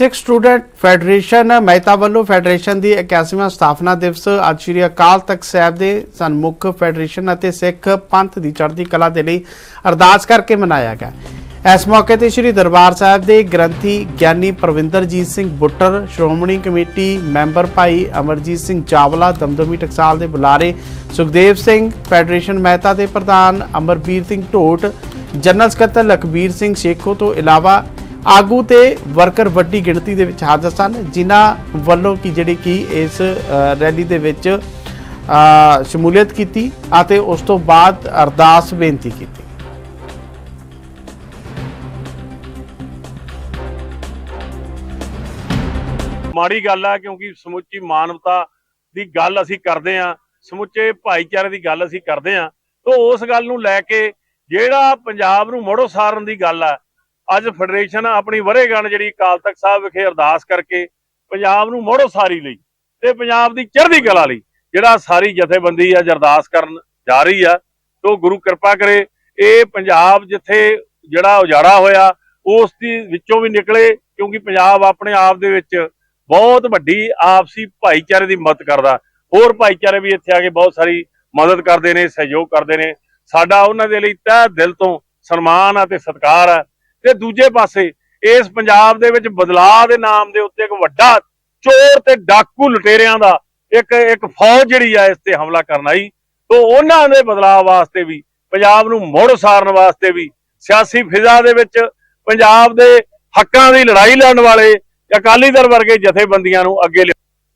ਸਿੱਖ student federation, Mehta ਵੱਲੋਂ federation ਦੀ 81ਵਾਂ ਸਥਾਪਨਾ ਦਿਵਸ ਅੱਜ ਸ੍ਰੀ ਅਕਾਲ ਤਖਤ ਸਾਹਿਬ ਦੇ ਸਨਮੁਖ ਫੈਡਰੇਸ਼ਨ ਅਤੇ ਸਿੱਖ ਪੰਥ ਦੀ ਚੜ੍ਹਦੀ ਕਲਾ ਦੇ ਲਈ ਅਰਦਾਸ ਕਰਕੇ ਮਨਾਇਆ ਗਿਆ। ਇਸ ਮੌਕੇ ਤੇ ਸ੍ਰੀ ਦਰਬਾਰ ਸਾਹਿਬ ਦੇ ਗ੍ਰੰਥੀ ਗਿਆਨੀ ਪ੍ਰਵਿੰਦਰਜੀਤ ਸਿੰਘ ਬੁੱਟਰ, ਸ਼੍ਰੋਮਣੀ ਕਮੇਟੀ ਮੈਂਬਰ ਭਾਈ ਅਮਰਜੀਤ ਸਿੰਘ ਚਾਵਲਾ, ਦਮਦਮੀ ਟਕਸਾਲ ਦੇ ਬੁਲਾਰੇ ਸੁਖਦੇਵ ਸਿੰਘ, ਫੈਡਰੇਸ਼ਨ ਮਹਿਤਾ ਦੇ ਪ੍ਰਧਾਨ ਅਮਰਬੀਰ ਸਿੰਘ ਢੋਟ, ਜਨਰਲ ਸਕੱਤਰ ਲਖਬੀਰ ਸਿੰਘ ਸ਼ੇਖੋ ਤੋਂ ਇਲਾਵਾ ਆਗੂ ਤੇ ਵਰਕਰ ਵੱਡੀ ਗਿਣਤੀ ਦੇ ਵਿੱਚ ਹਾਜ਼ਰ ਸਨ ਜਿਨ੍ਹਾਂ ਵੱਲੋਂ ਕਿ ਜਿਹੜੀ ਕਿ ਇਸ ਰੈਲੀ ਦੇ ਵਿੱਚ ਅ, ਸ਼ਮੂਲੀਅਤ ਕੀਤੀ ਅਤੇ ਉਸ ਤੋਂ ਬਾਅਦ ਅਰਦਾਸ ਬੇਨਤੀ ਕੀਤੀ। ਮਾੜੀ ਗੱਲ ਆ ਕਿਉਂਕਿ ਸਮੁੱਚੀ ਮਾਨਵਤਾ ਦੀ ਗੱਲ ਅਸੀਂ ਕਰਦੇ ਆ ਸਮੁੱਚੇ ਭਾਈਚਾਰੇ ਦੀ ਗੱਲ ਅਸੀਂ ਕਰਦੇ ਆ ਤਾਂ ਉਸ ਗੱਲ ਨੂੰ ਲੈ ਕੇ ਜਿਹੜਾ ਪੰਜਾਬ ਨੂੰ ਮੋੜੋ ਸਾਰਨ ਦੀ ਗੱਲ ਆ ਅੱਜ ਫੈਡਰੇਸ਼ਨ ਆਪਣੀ ਵਰੇਗਣ ਜਿਹੜੀ ਅਕਾਲ ਤਖਤ ਸਾਹਿਬ ਵਿਖੇ ਅਰਦਾਸ ਕਰਕੇ ਪੰਜਾਬ ਨੂੰ ਮੋੜੋ ਸਾਰੀ ਲਈ ਤੇ ਪੰਜਾਬ ਦੀ ਚੜ੍ਹਦੀ ਕਲਾ ਲਈ ਜਿਹੜਾ ਸਾਰੀ ਜਥੇਬੰਦੀ ਆ ਅਰਦਾਸ ਕਰਨ ਜਾ ਰਹੀ ਆ, ਤੋਂ ਗੁਰੂ ਕਿਰਪਾ ਕਰੇ। ਇਹ ਪੰਜਾਬ ਜਿੱਥੇ ਜਿਹੜਾ ਉਜਾੜਾ ਹੋਇਆ, ਉਸ ਦੀ ਵਿੱਚੋਂ ਵੀ ਨਿਕਲੇ, ਕਿਉਂਕਿ ਪੰਜਾਬ ਆਪਣੇ ਆਪ ਦੇ ਵਿੱਚ ਬਹੁਤ ਵੱਡੀ ਆਪਸੀ ਭਾਈਚਾਰੇ ਦੀ ਮਦਦ ਕਰਦਾ। ਹੋਰ ਭਾਈਚਾਰੇ ਵੀ ਇੱਥੇ ਆ ਕੇ ਬਹੁਤ ਸਾਰੀ ਮਦਦ ਕਰਦੇ ਨੇ, ਸਹਿਯੋਗ ਕਰਦੇ ਨੇ। ਸਾਡਾ ਉਹਨਾਂ ਦੇ ਲਈ ਤਹਿ ਦਿਲ ਤੋਂ ਸਨਮਾਨ ਆ ਤੇ ਸਤਿਕਾਰ ਆ। ਤੇ ਦੂਜੇ ਪਾਸੇ ਇਸ ਪੰਜਾਬ ਦੇ ਵਿੱਚ ਬਦਲਾਅ ਦੇ ਨਾਮ ਦੇ ਉੱਤੇ ਇੱਕ ਵੱਡਾ ਚੋਰ ਤੇ ਡਾਕੂ ਲੁਟੇਰਿਆਂ ਦਾ ਇੱਕ ਇੱਕ ਫੌਜ ਜਿਹੜੀ ਆ ਇਸ ਤੇ ਹਮਲਾ ਕਰਨ ਆਈ। ਤੋਂ ਉਹਨਾਂ ਦੇ ਬਦਲਾਅ ਵਾਸਤੇ ਵੀ, ਪੰਜਾਬ ਨੂੰ ਮੁੜ ਸਾਰਨ ਵਾਸਤੇ ਵੀ, ਸਿਆਸੀ ਫਿਜ਼ਾ ਦੇ ਵਿੱਚ ਪੰਜਾਬ ਦੇ ਹੱਕਾਂ ਦੀ ਲੜਾਈ ਲੜਨ ਵਾਲੇ ਅਕਾਲੀ ਦਲ ਵਰਗੇ ਜਥੇਬੰਦੀਆਂ ਨੂੰ ਅੱਗੇ ਲਿਆ